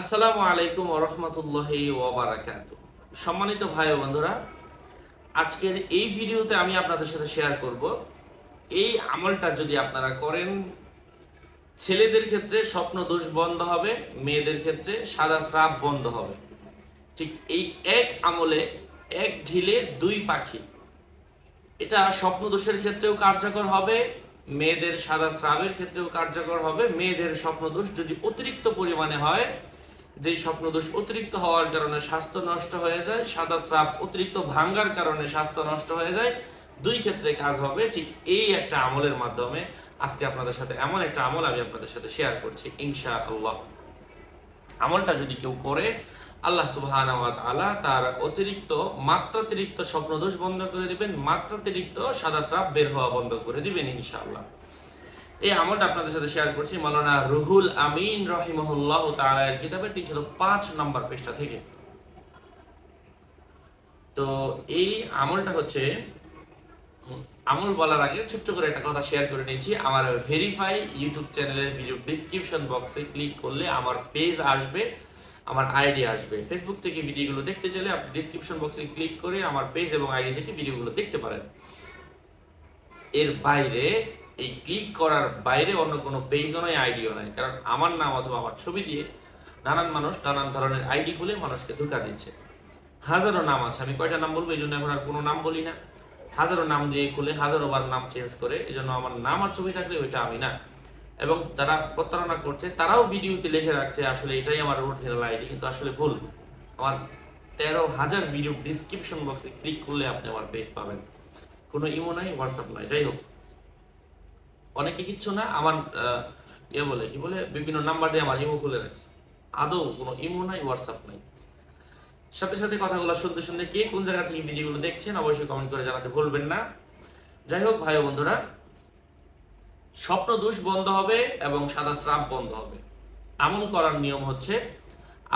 আসসালামু আলাইকুম ওরহমতুল্লাহ ওবরাকাত সম্মানিত ভাই বন্ধুরা, আজকের এই ভিডিওতে আমি আপনাদের সাথে শেয়ার করব। এই আমলটা যদি আপনারা করেন, ছেলেদের ক্ষেত্রে স্বপ্ন দোষ বন্ধ হবে, মেয়েদের ক্ষেত্রে সাদা স্রাব বন্ধ হবে। ঠিক এই এক আমলে এক ঢিলে দুই পাখি। এটা স্বপ্ন দোষের ক্ষেত্রেও কার্যকর হবে, মেয়েদের সাদা স্রাবের ক্ষেত্রেও কার্যকর হবে, মেয়েদের স্বপ্ন দোষ যদি অতিরিক্ত পরিমাণে হয় যেই স্বপ্ন দোষ অতিরিক্ত হওয়ার কারণে স্বাস্থ্য নষ্ট হয়ে যায়, সাদা স্রাব অতিরিক্ত ভাঙ্গার কারণে স্বাস্থ্য নষ্ট হয়ে যায়, দুই ক্ষেত্রে কাজ হবে। ঠিক এই একটা আমলের মাধ্যমে আজকে আপনাদের সাথে এমন একটা আমল আমি আপনাদের সাথে শেয়ার করছি ইনশা আল্লাহ আমলটা যদি কেউ করে, আল্লাহ সুবহান আলা তার অতিরিক্ত, মাত্রাতিরিক্ত স্বপ্নদোষ বন্ধ করে দিবেন, মাত্রাতিরিক্ত সাদা স্রাব বের হওয়া বন্ধ করে দিবেন, ইনশাআল্লাহ। এই আমলটা আপনাদের সাথে শেয়ার করছি। মালানা রুহুল আমিন রহিমহুল্লাহ তাআলার কিতাবের তিনশো পাঁচ নম্বর পৃষ্ঠা থেকে। তো এই আমলটা হচ্ছে, আমল বলার আগে ছোট্ট করে একটা কথা শেয়ার করে নিয়েছি আমার ভেরিফাই ইউটিউব চ্যানেলের ভিডিও ডিসক্রিপশন বক্সে ক্লিক করলে আমার পেজ আসবে, আমার আইডি আসবে। ফেসবুক থেকে ভিডিওগুলো দেখতে চাইলে আপনি ডিসক্রিপশন বক্সে ক্লিক করে আমার পেজ এবং আইডি থেকে ভিডিওগুলো দেখতে পারেন। এর বাইরে এই ক্লিক করার বাইরে অন্য কোনো পেজও আইডিও নাই। কারণ আমার নাম অথবা আমার ছবি দিয়ে নানান মানুষ নানান ধরনের আইডি খুলে মানুষকে ধোকা দিচ্ছে। হাজারো নাম আছে, আমি কয়টা নাম বলব? এই জন্য এখন আর কোনো নাম বলি না। হাজারো নাম দিয়ে খুলে হাজারো বার নাম চেঞ্জ করে, এই জন্য আমার নাম আর ছবি থাকলে ওইটা আমি না। এবং যারা প্রতারণা করছে, তারাও ভিডিওতে লিখে রাখছে, আসলে এটাই আমার অরিজিনাল আইডি, কিন্তু আসলে ভুল। আমার তেরো হাজার ভিডিও ডিসক্রিপশন বক্সে ক্লিক করলে আপনি আমার পেজ পাবেন। কোনো ইমো নাই হোয়াটসঅ্যাপ নাই, যাই হোক। অনেকে কিচ্ছু না, আমার ইয়ে বলে, কি বলে, বিভিন্ন নাম্বার দিয়ে আমার ইমো খুলে রাখছে। আদৌ কোনো ইমো নাই হোয়াটসঅ্যাপ নাই। সাথে সাথে কথাগুলো শুনতে শুনতে কে কোন জায়গা থেকে ভিডিওগুলো দেখছেন, অবশ্যই কমেন্ট করে জানাতে ভুলবেন না। যাই হোক, ভাই বন্ধুরা স্বপ্ন দোষ বন্ধ হবে এবং সাদা স্রাব বন্ধ হবে। আমল করার নিয়ম হচ্ছে,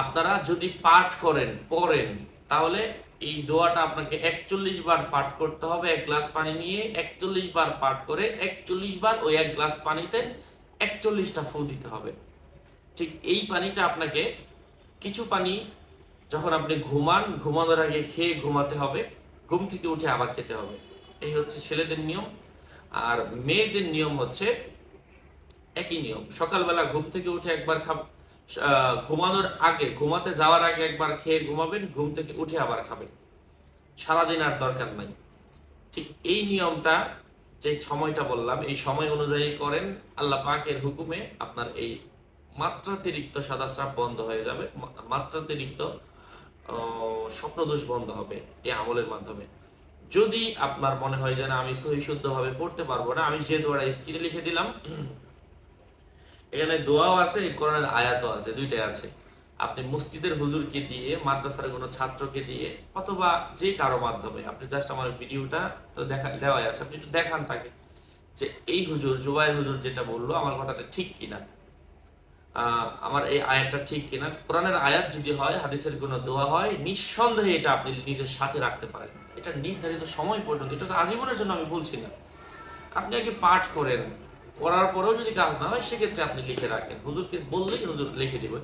আপনারা যদি পাঠ করেন, পড়েন, তাহলে এই দোয়াটা আপনাকে একচল্লিশ বার পাঠ করতে হবে, এক গ্লাস পানি নিয়ে একচল্লিশ বার পাঠ করে একচল্লিশ বার ওই এক গ্লাস পানিতে একচল্লিশটা ফু দিতে হবে। ঠিক এই পানিটা আপনাকে কিছু পানি যখন আপনি ঘুমান, ঘুমানোর আগে খেয়ে ঘুমাতে হবে, ঘুম থেকে উঠে আবার খেতে হবে। এই হচ্ছে ছেলেদের নিয়ম। আর মেয়েদের নিয়ম হচ্ছে একই নিয়ম। সকালবেলা ঘুম থেকে উঠে একবার ঘুমানোর আগে, ঘুমাতে যাওয়ার আগে একবার খেয়ে ঘুমাবেন, ঘুম থেকে উঠে আবার খাবেন। সারাদিন আর দরকার নাই। ঠিক এই নিয়মটা, যে সময়টা বললাম, এই সময় অনুযায়ী করেন, আল্লাহ পাকের হুকুমে আপনার এই মাত্রাতিরিক্ত সাদা বন্ধ হয়ে যাবে। মাত্রাতিরিক্ত স্বপ্নদোষ বন্ধ হবে এই আমলের মাধ্যমে। যদি আপনার মনে হয় যে না, আমি সহি শুদ্ধভাবে পড়তে পারব না, আমি যে দোয়াটা স্ক্রিনে লিখে দিলাম এখানে দোয়াও আছে কোরআনের আয়াতও আছে, দুইটাই আছে। আপনি মসজিদের হুজুরকে দিয়ে, মাদ্রাসার কোনো ছাত্রকে দিয়ে, অথবা যে কারও মাধ্যমে, আপনি জাস্ট আমার ভিডিওটা তো দেখা, দেওয়াই আছে, আপনি একটু দেখান তাকে যে এই হুজুর, জুবাইর হুজুর যেটা বলল, আমার কথাটা ঠিক কিনা? আমার এই আয়াতটা ঠিক কিনা? কোরআনের আয়াত যদি হয়, হাদিসের কোনো দোয়া হয়, নিঃসন্দেহে এটা আপনি নিজের সাথে রাখতে পারেন। এটা নির্ধারিত সময় পর্যন্ত, এটা তো আজীবনের জন্য আমি বলছি না। আপনি আগে পাঠ করেন। করার পরেও যদি কাজ না হয়, সেক্ষেত্রে আপনি লিখে রাখেন। হুজুরকে বললেই হুজুর লিখে দিবে।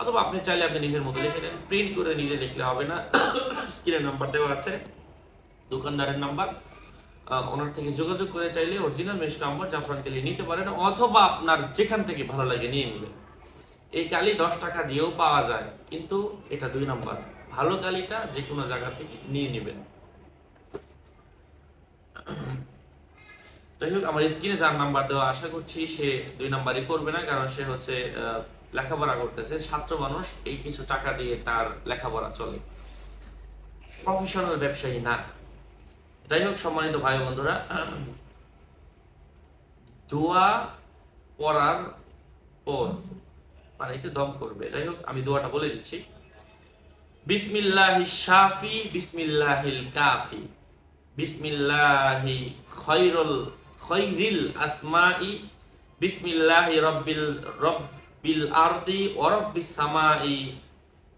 অথবা আপনি চাইলে আপনি নিজের মতো লিখে নেন। প্রিন্ট করে নিজে লিখলে হবে না। স্ক্রিনের নাম্বার দেওয়া আছে, দোকানদারের নাম্বার। ওনার থেকে যোগাযোগ করে চাইলে অরিজিনাল মেশ নাম্বার জাফরান কালি নিতে পারেন, অথবা আপনার যেখান থেকে ভালো লাগে নিয়ে নেবেন। এই কালি দশ টাকা দিয়েও পাওয়া যায়, কিন্তু এটা দুই নাম্বার। ভালো কালিটা যে কোনো জায়গা থেকে নিয়ে নেবেন। যাই হোক, আমার স্ক্রিনে যার নাম্বার দেওয়া আশা করছি সে দুই নাম্বারই করবে না, কারণ সে হচ্ছে লেখাপড়া করতেছে। ছাত্র মানুষ, এই কিছু টাকা দিয়ে তার লেখাপড়া চলে। প্রফেশনাল ব্যবসায়ী না। যাই হোক, সম্মানিত ভাই বন্ধুরা, দোয়া পড়ার পর পানিতে দম করবে। যাই হোক, আমি দোয়াটা বলে দিচ্ছি। বিসমিল্লাহি শাফি, বিসমিল্লাহিল কাফি। বিসমিল্লাহি খৈরুল خير الأسماء. بسم الله رب رب الأرض ورب السماء.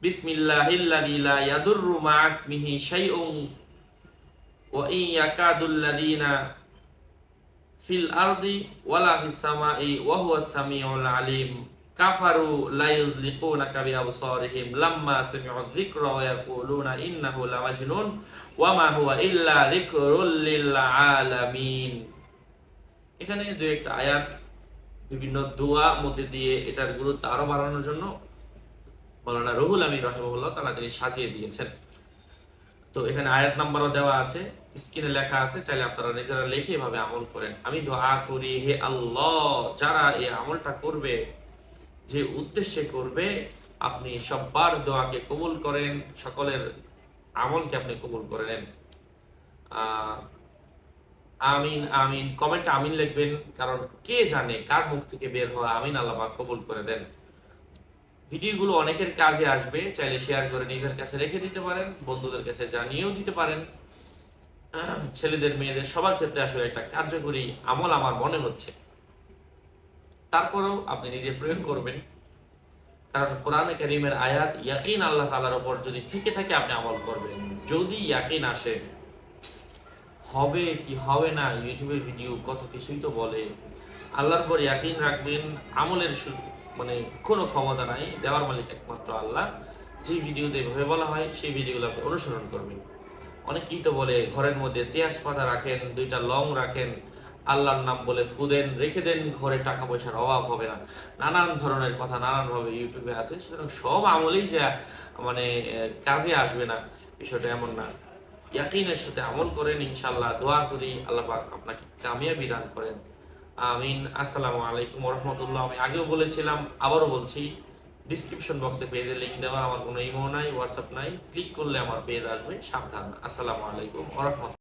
بسم الله الذي لا يضر مع اسمه شيء. وإن يكاد الذين في الأرض ولا في السماء وهو السميع العليم. كفروا لا يزلقونك بأبصارهم. لما سمعوا الذكر ويقولون إنه لمجنون. وما هو إلا ذكر للعالمين. এখানে দু একটা আয়াত, বিভিন্ন দোয়া মধ্যে দিয়ে এটার গুরুত্ব আরও বাড়ানোর জন্য মৌলানা রুহুল আমিন রহিমুল্লাহ তারা তিনি সাজিয়ে দিয়েছেন। তো এখানে আয়াত নাম্বারও দেওয়া আছে, স্ক্রিনে লেখা আছে, চাইলে আপনারা নিজেরা লিখে এভাবে আমল করেন। আমি দোয়া করি, হে আল্লাহ, যারা এই আমলটা করবে, যে উদ্দেশ্যে করবে, আপনি সব্বার দোয়াকে কবুল করেন, সকলের আমলকে আপনি কবুল করে নেন। আমিন আমিন। কমেন্টে আমিন লিখবেন, কারণ কে জানে কার মুখ থেকে বের হওয়া আমিন আল্লাহ কবুল করে দেন। ভিডিওগুলো অনেকের কাজে আসবে, চাইলে শেয়ার করে নিজের কাছে রেখে দিতে পারেন, বন্ধুদের কাছে জানিয়েও দিতে পারেন। ছেলেদের, মেয়েদের, সবার ক্ষেত্রে আসলে একটা কার্যকরী আমল আমার মনে হচ্ছে। তারপরেও আপনি নিজে প্রয়োগ করবেন, কারণ কোরআনে কারিমের আয়াত, ইয়াকিন আল্লাহ তালার উপর যদি থেকে থাকে আপনি আমল করবেন। যদি ইয়াকিন আসে হবে কি হবে না ইউটিউবের ভিডিও কত কিছুই তো বলে। আল্লাহর পর ইয়াকিন রাখবেন, আমলের মানে কোনো ক্ষমতা নাই, দেওয়ার মালিক একমাত্র আল্লাহ। যে ভিডিওতে এভাবে বলা হয়, সেই ভিডিওগুলো আপনি অনুসরণ করবেন। অনেকেই তো বলে, ঘরের মধ্যে তেয়াজ পাতা রাখেন, দুইটা লং রাখেন, আল্লাহর নাম বলে ফুদেন রেখে দেন, ঘরে টাকা পয়সার অভাব হবে না। নানান ধরনের কথা নানানভাবে ইউটিউবে আছে, সুতরাং সব আমলেই যা মানে কাজে আসবে না, বিষয়টা এমন না। ইয়াকিনের সাথে আমল করেন ইনশাল্লাহ দোয়া করি, আল্লাহ আপনাকে কামিয়াবি দান করেন। আমিন। আসসালামু আলাইকুম রহমতুল্লাহ আমি আগেও বলেছিলাম, আবারও বলছি ডিসক্রিপশন বক্সে পেজে লিঙ্ক দেওয়া, আমার কোনো ইমো নাই হোয়াটসঅ্যাপ নাই। ক্লিক করলে আমার পেজ আসবে, সাবধান। আসসালামু আলাইকুম রহমতুল্লাহ